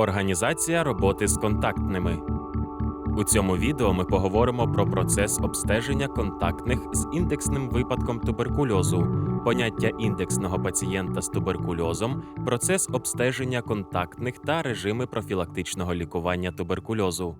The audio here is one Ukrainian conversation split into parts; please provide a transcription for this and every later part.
Організація роботи з контактними. У цьому відео ми поговоримо про процес обстеження контактних з індексним випадком туберкульозу, поняття індексного пацієнта з туберкульозом, процес обстеження контактних та режими профілактичного лікування туберкульозу.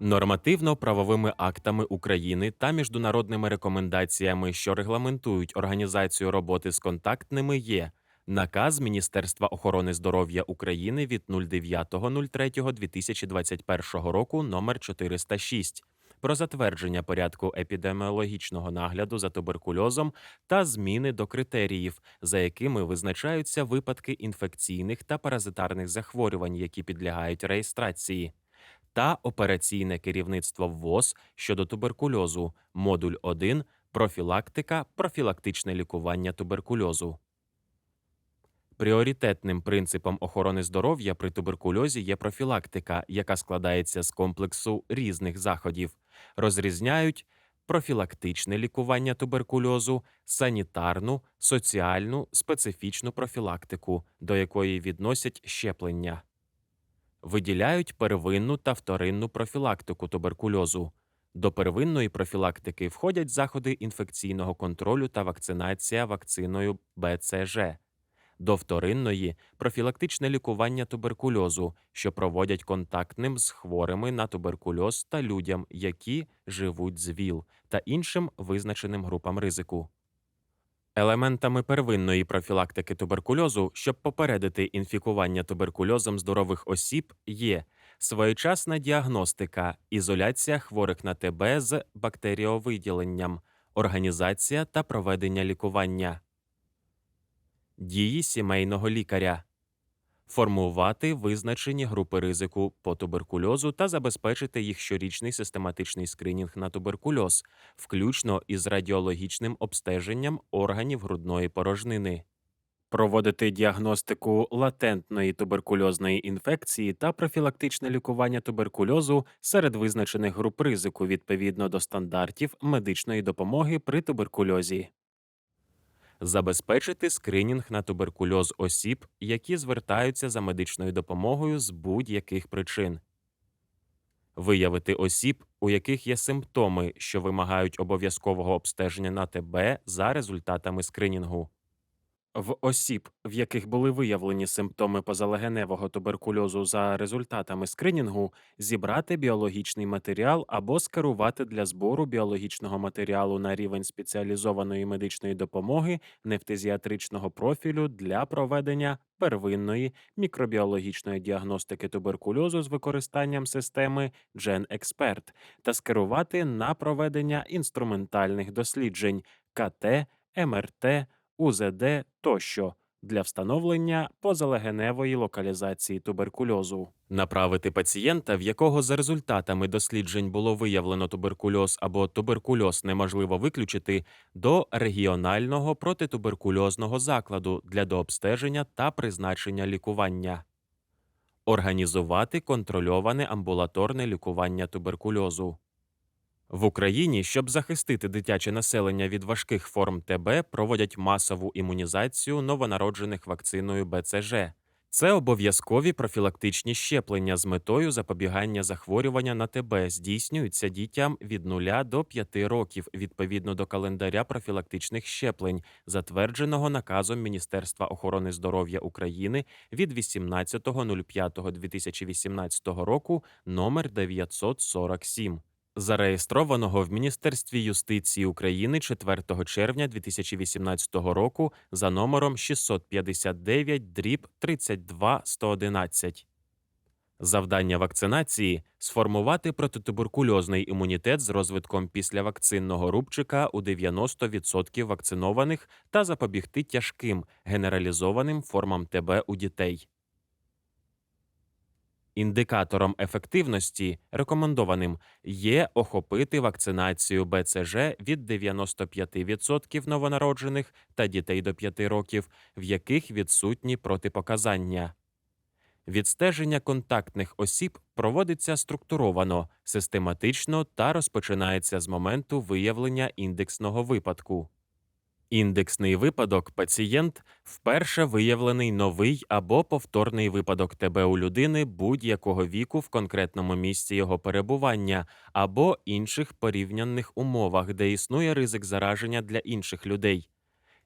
Нормативно-правовими актами України та міжнародними рекомендаціями, що регламентують організацію роботи з контактними, є Наказ Міністерства охорони здоров'я України від 09.03.2021 року номер 406 про затвердження порядку епідеміологічного нагляду за туберкульозом та зміни до критеріїв, за якими визначаються випадки інфекційних та паразитарних захворювань, які підлягають реєстрації, та операційне керівництво ВОЗ щодо туберкульозу, модуль 1 профілактика, профілактичне лікування туберкульозу. Пріоритетним принципом охорони здоров'я при туберкульозі є профілактика, яка складається з комплексу різних заходів. Розрізняють профілактичне лікування туберкульозу, санітарну, соціальну, специфічну профілактику, до якої відносять щеплення. Виділяють первинну та вторинну профілактику туберкульозу. До первинної профілактики входять заходи інфекційного контролю та вакцинація вакциною БЦЖ до вторинної профілактичне лікування туберкульозу, що проводять контактним з хворими на туберкульоз та людям, які живуть з ВІЛ та іншим визначеним групам ризику. Елементами первинної профілактики туберкульозу, щоб попередити інфікування туберкульозом здорових осіб, є своєчасна діагностика, ізоляція хворих на ТБ з бактеріовиділенням, організація та проведення лікування. Дії сімейного лікаря. Формувати визначені групи ризику по туберкульозу та забезпечити їх щорічний систематичний скринінг на туберкульоз, включно із радіологічним обстеженням органів грудної порожнини, проводити діагностику латентної туберкульозної інфекції та профілактичне лікування туберкульозу серед визначених груп ризику відповідно до стандартів медичної допомоги при туберкульозі забезпечити скринінг на туберкульоз осіб, які звертаються за медичною допомогою з будь-яких причин, виявити осіб, у яких є симптоми, що вимагають обов'язкового обстеження на ТБ за результатами скринінгу. В осіб, в яких були виявлені симптоми позалегеневого туберкульозу за результатами скринінгу, зібрати біологічний матеріал або скерувати для збору біологічного матеріалу на рівень спеціалізованої медичної допомоги нефтезіатричного профілю для проведення первинної мікробіологічної діагностики туберкульозу з використанням системи GenExpert та скерувати на проведення інструментальних досліджень КТ, МРТ. УЗД тощо для встановлення позалегеневої локалізації туберкульозу, направити пацієнта, в якого за результатами досліджень було виявлено туберкульоз або туберкульоз неможливо виключити, до регіонального протитуберкульозного закладу для дообстеження та призначення лікування. Організувати контрольоване амбулаторне лікування туберкульозу. В Україні, щоб захистити дитяче населення від важких форм ТБ, проводять масову імунізацію новонароджених вакциною БЦЖ. Це обов'язкові профілактичні щеплення з метою запобігання захворювання на ТБ здійснюються дітям від 0 до 5 років відповідно до календаря профілактичних щеплень, затвердженого наказом Міністерства охорони здоров'я України від 18.05.2018 року номер 947 зареєстрованого в Міністерстві юстиції України 4 червня 2018 року за номером 659 дріб 32 111. Завдання вакцинації сформувати протитуберкульозний імунітет з розвитком післявакцинного рубчика у 90% вакцинованих та запобігти тяжким генералізованим формам ТБ у дітей. Індикатором ефективності рекомендованим є охопити вакцинацію БЦЖ від 95% новонароджених та дітей до 5 років, в яких відсутні протипоказання. Відстеження контактних осіб проводиться структуровано, систематично та розпочинається з моменту виявлення індексного випадку. Індексний випадок пацієнт вперше виявлений новий або повторний випадок ТБ у людини будь-якого віку в конкретному місці його перебування або інших порівнянних умовах, де існує ризик зараження для інших людей.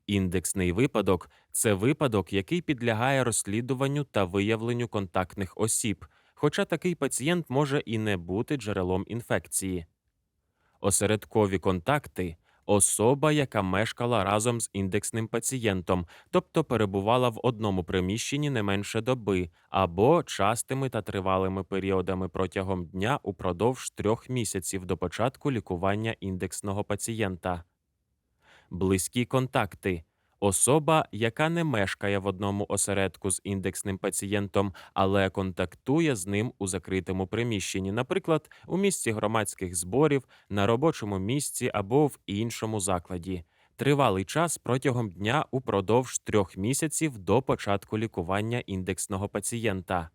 Індексний випадок це випадок, який підлягає розслідуванню та виявленню контактних осіб, хоча такий пацієнт може і не бути джерелом інфекції. Осередкові контакти особа, яка мешкала разом з індексним пацієнтом, тобто перебувала в одному приміщенні не менше доби, або частими та тривалими періодами протягом дня упродовж трьох місяців до початку лікування індексного пацієнта. Близькі контакти. Особа, яка не мешкає в одному осередку з індексним пацієнтом, але контактує з ним у закритому приміщенні, наприклад, у місці громадських зборів, на робочому місці або в іншому закладі. Тривалий час протягом дня упродовж трьох місяців до початку лікування індексного пацієнта.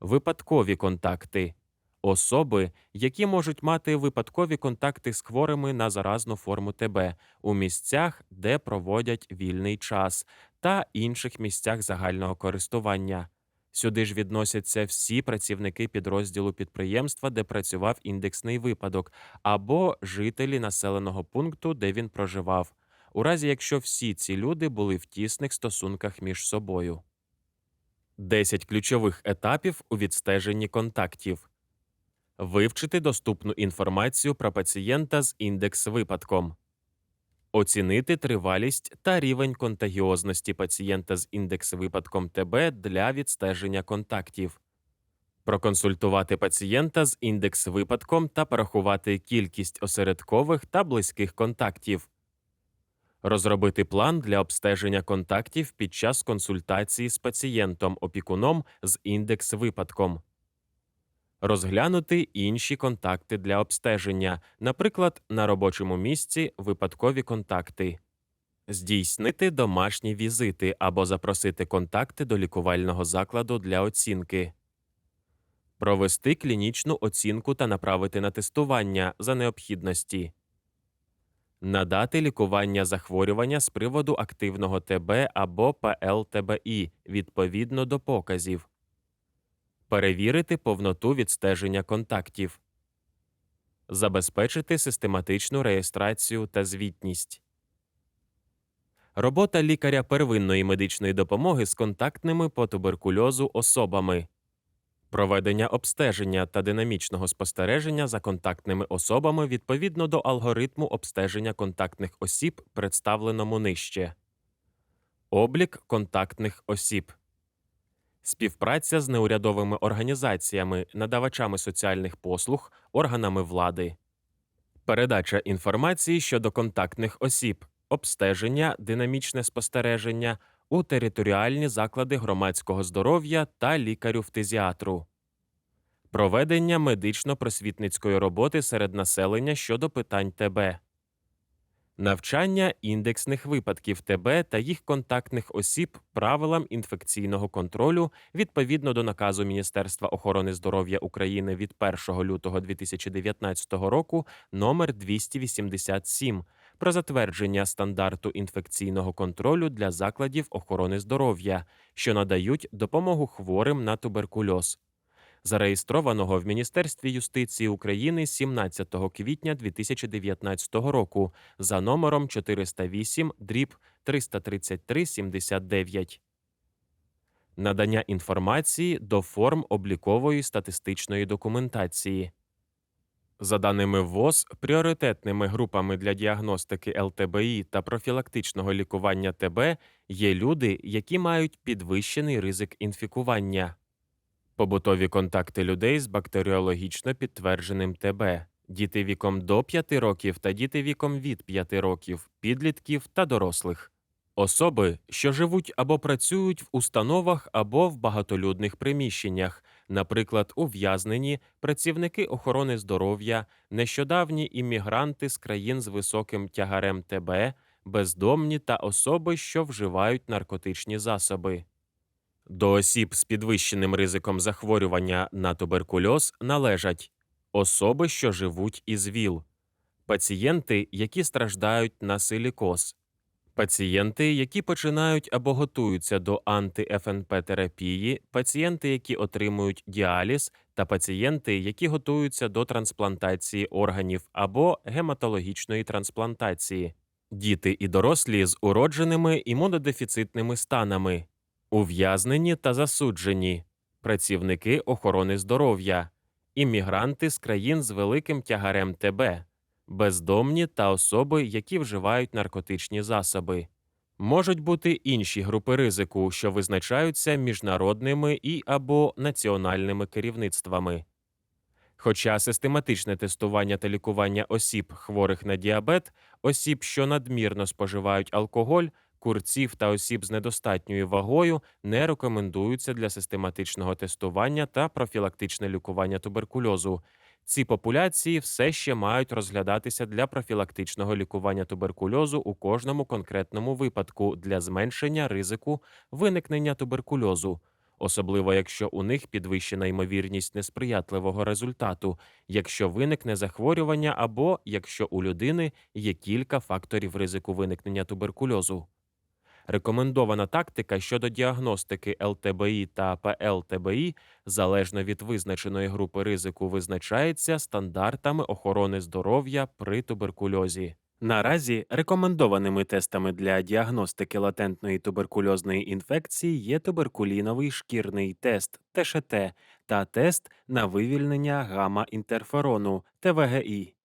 Випадкові контакти. Особи, які можуть мати випадкові контакти з хворими на заразну форму ТБ у місцях, де проводять вільний час, та інших місцях загального користування. Сюди ж відносяться всі працівники підрозділу підприємства, де працював індексний випадок, або жителі населеного пункту, де він проживав, у разі якщо всі ці люди були в тісних стосунках між собою. 10 ключових етапів у відстеженні контактів. Вивчити доступну інформацію про пацієнта з індекс випадком. Оцінити тривалість та рівень контагіозності пацієнта з індекс випадком ТБ для відстеження контактів. Проконсультувати пацієнта з індекс випадком та порахувати кількість осередкових та близьких контактів. Розробити план для обстеження контактів під час консультації з пацієнтом-опікуном з індекс випадком. Розглянути інші контакти для обстеження, наприклад, на робочому місці випадкові контакти, здійснити домашні візити або запросити контакти до лікувального закладу для оцінки, провести клінічну оцінку та направити на тестування за необхідності, надати лікування захворювання з приводу активного ТБ або ПЛТБІ відповідно до показів. Перевірити повноту відстеження контактів, забезпечити систематичну реєстрацію та звітність. Робота лікаря первинної медичної допомоги з контактними по туберкульозу особами, проведення обстеження та динамічного спостереження за контактними особами відповідно до алгоритму обстеження контактних осіб, представленому нижче, облік контактних осіб. Співпраця з неурядовими організаціями, надавачами соціальних послуг, органами влади, передача інформації щодо контактних осіб, обстеження, динамічне спостереження у територіальні заклади громадського здоров'я та лікарю-фтизіатру, проведення медично-просвітницької роботи серед населення щодо питань ТБ. Навчання індексних випадків ТБ та їх контактних осіб правилам інфекційного контролю відповідно до наказу Міністерства охорони здоров'я України від 1 лютого 2019 року номер 287 про затвердження стандарту інфекційного контролю для закладів охорони здоров'я, що надають допомогу хворим на туберкульоз зареєстрованого в Міністерстві юстиції України 17 квітня 2019 року за номером 408 дріб 333 79. Надання інформації до форм облікової статистичної документації. За даними ВОЗ, пріоритетними групами для діагностики ЛТБІ та профілактичного лікування ТБ є люди, які мають підвищений ризик інфікування побутові контакти людей з бактеріологічно підтвердженим ТБ, діти віком до 5 років та діти віком від 5 років, підлітків та дорослих, особи, що живуть або працюють в установах або в багатолюдних приміщеннях, наприклад, ув'язнені, працівники охорони здоров'я, нещодавні іммігранти з країн з високим тягарем ТБ, бездомні та особи, що вживають наркотичні засоби. До осіб з підвищеним ризиком захворювання на туберкульоз належать особи, що живуть із ВІЛ, пацієнти, які страждають на силікоз, Пацієнти, які починають або готуються до анти-ФНП-терапії, пацієнти, які отримують діаліз, та пацієнти, які готуються до трансплантації органів або гематологічної трансплантації, діти і дорослі з уродженими імунодефіцитними станами, ув'язнені та засуджені, працівники охорони здоров'я, іммігранти з країн з великим тягарем ТБ, бездомні та особи, які вживають наркотичні засоби. Можуть бути інші групи ризику, що визначаються міжнародними і або національними керівництвами. Хоча систематичне тестування та лікування осіб, хворих на діабет, осіб, що надмірно споживають алкоголь, курців та осіб з недостатньою вагою не рекомендуються для систематичного тестування та профілактичне лікування туберкульозу. Ці популяції все ще мають розглядатися для профілактичного лікування туберкульозу у кожному конкретному випадку для зменшення ризику виникнення туберкульозу, особливо якщо у них підвищена ймовірність несприятливого результату, якщо виникне захворювання або якщо у людини є кілька факторів ризику виникнення туберкульозу. Рекомендована тактика щодо діагностики ЛТБІ та ПЛТБІ залежно від визначеної групи ризику визначається стандартами охорони здоров'я при туберкульозі. Наразі рекомендованими тестами для діагностики латентної туберкульозної інфекції є туберкуліновий шкірний тест ТШТ та тест на вивільнення гамма-інтерферону ТВГІ.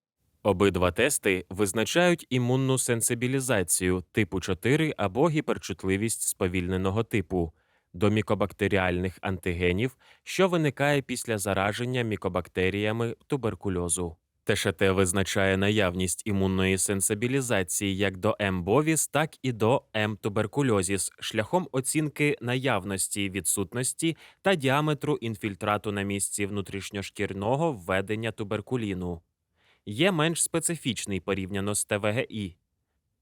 Обидва тести визначають імунну сенсибілізацію типу 4 або гіперчутливість сповільненого типу до мікобактеріальних антигенів, що виникає після зараження мікобактеріями туберкульозу. ТШТ визначає наявність імунної сенсибілізації як до М-бовіс, так і до М-туберкульозіс шляхом оцінки наявності відсутності та діаметру інфільтрату на місці внутрішньошкірного введення туберкуліну є менш специфічний порівняно з ТВГІ.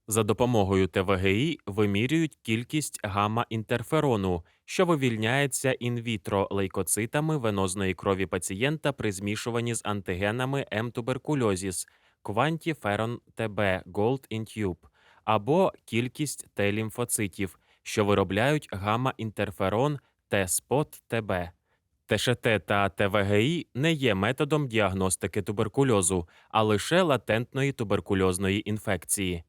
За допомогою ТВГІ вимірюють кількість гамма-інтерферону, що вивільняється інвітро лейкоцитами венозної крові пацієнта при змішуванні з антигенами М-туберкульозіс, квантіферон ТБ Gold in Tube, або кількість Т-лімфоцитів, що виробляють гамма-інтерферон Т-спот ТБ. ТШТ та ТВГІ не є методом діагностики туберкульозу, а лише латентної туберкульозної інфекції.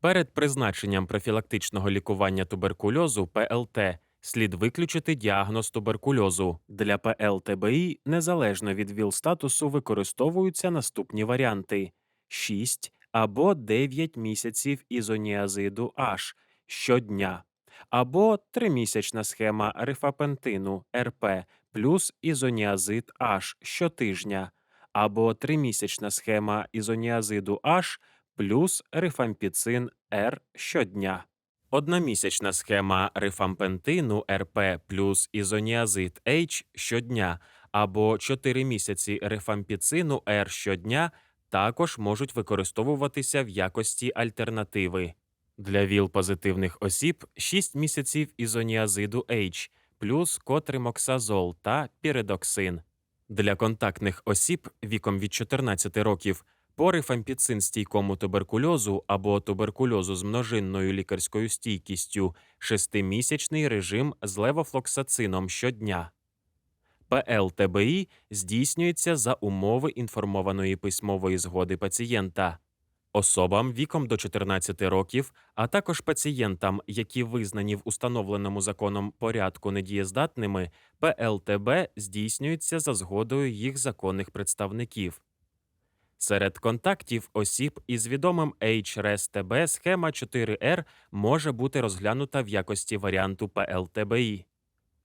Перед призначенням профілактичного лікування туберкульозу ПЛТ слід виключити діагноз туберкульозу. Для ПЛТБІ незалежно від ВІЛ-статусу використовуються наступні варіанти: 6 або 9 місяців ізоніазиду H щодня або тримісячна схема рифапентину РП плюс ізоніазид H щотижня, або тримісячна схема ізоніазиду H плюс рифампіцин Р щодня. Одномісячна схема рифампентину РП плюс ізоніазид H щодня або 4 місяці рифампіцину Р щодня також можуть використовуватися в якості альтернативи. Для ВІЛ-позитивних осіб 6 місяців ізоніазиду H плюс котримоксазол та піридоксин. Для контактних осіб віком від 14 років по рифампіцин стійкому туберкульозу або туберкульозу з множинною лікарською стійкістю 6-місячний режим з левофлоксацином щодня. ПЛТБІ здійснюється за умови інформованої письмової згоди пацієнта. Особам віком до 14 років, а також пацієнтам, які визнані в установленому законом порядку недієздатними, ПЛТБ здійснюється за згодою їх законних представників. Серед контактів осіб із відомим HRES-TB схема 4R може бути розглянута в якості варіанту ПЛТБІ.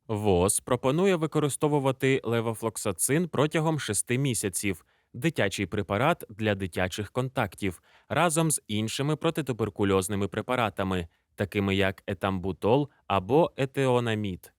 ВОЗ пропонує використовувати левофлоксацин протягом 6 місяців дитячий препарат для дитячих контактів разом з іншими протитуберкульозними препаратами, такими як етамбутол або етеонамід.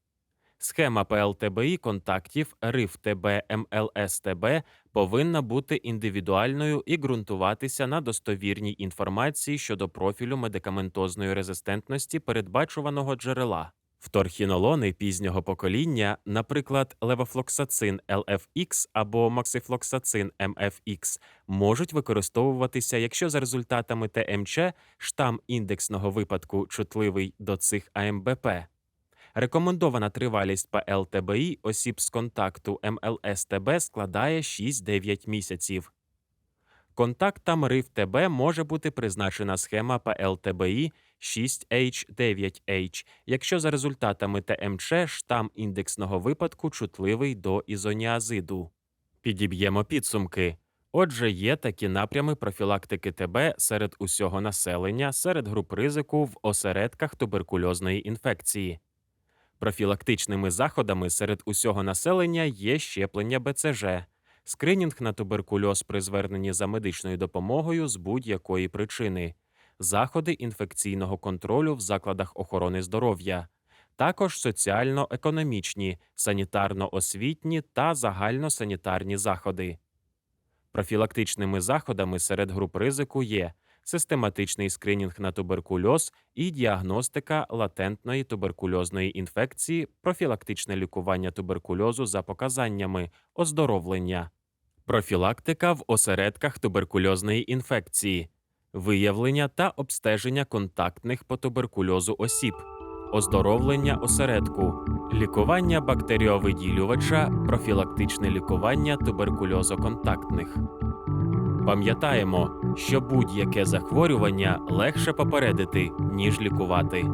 Схема ПЛТБІ контактів РИФ-ТБ МЛС-ТБ повинна бути індивідуальною і ґрунтуватися на достовірній інформації щодо профілю медикаментозної резистентності передбачуваного джерела. Вторхінолони пізнього покоління, наприклад, левофлоксацин LFX або моксифлоксацин MFX, можуть використовуватися, якщо за результатами ТМЧ штам індексного випадку чутливий до цих АМБП. Рекомендована тривалість ПЛТБІ осіб з контакту МЛСТБ складає 6-9 місяців. Контактам РИВ-ТБ може бути призначена схема ПЛТБІ 6H9H, якщо за результатами ТМЧ штам індексного випадку чутливий до ізоніазиду. Підіб'ємо підсумки. Отже, є такі напрями профілактики ТБ серед усього населення, серед груп ризику в осередках туберкульозної інфекції. Профілактичними заходами серед усього населення є щеплення БЦЖ, скринінг на туберкульоз при зверненні за медичною допомогою з будь-якої причини, заходи інфекційного контролю в закладах охорони здоров'я, також соціально-економічні, санітарно-освітні та загальносанітарні заходи. Профілактичними заходами серед груп ризику є систематичний скринінг на туберкульоз і діагностика латентної туберкульозної інфекції, профілактичне лікування туберкульозу за показаннями, оздоровлення, профілактика в осередках туберкульозної інфекції, виявлення та обстеження контактних по туберкульозу осіб, оздоровлення осередку, лікування бактеріовиділювача, профілактичне лікування туберкульозоконтактних. Пам'ятаємо, що будь-яке захворювання легше попередити, ніж лікувати.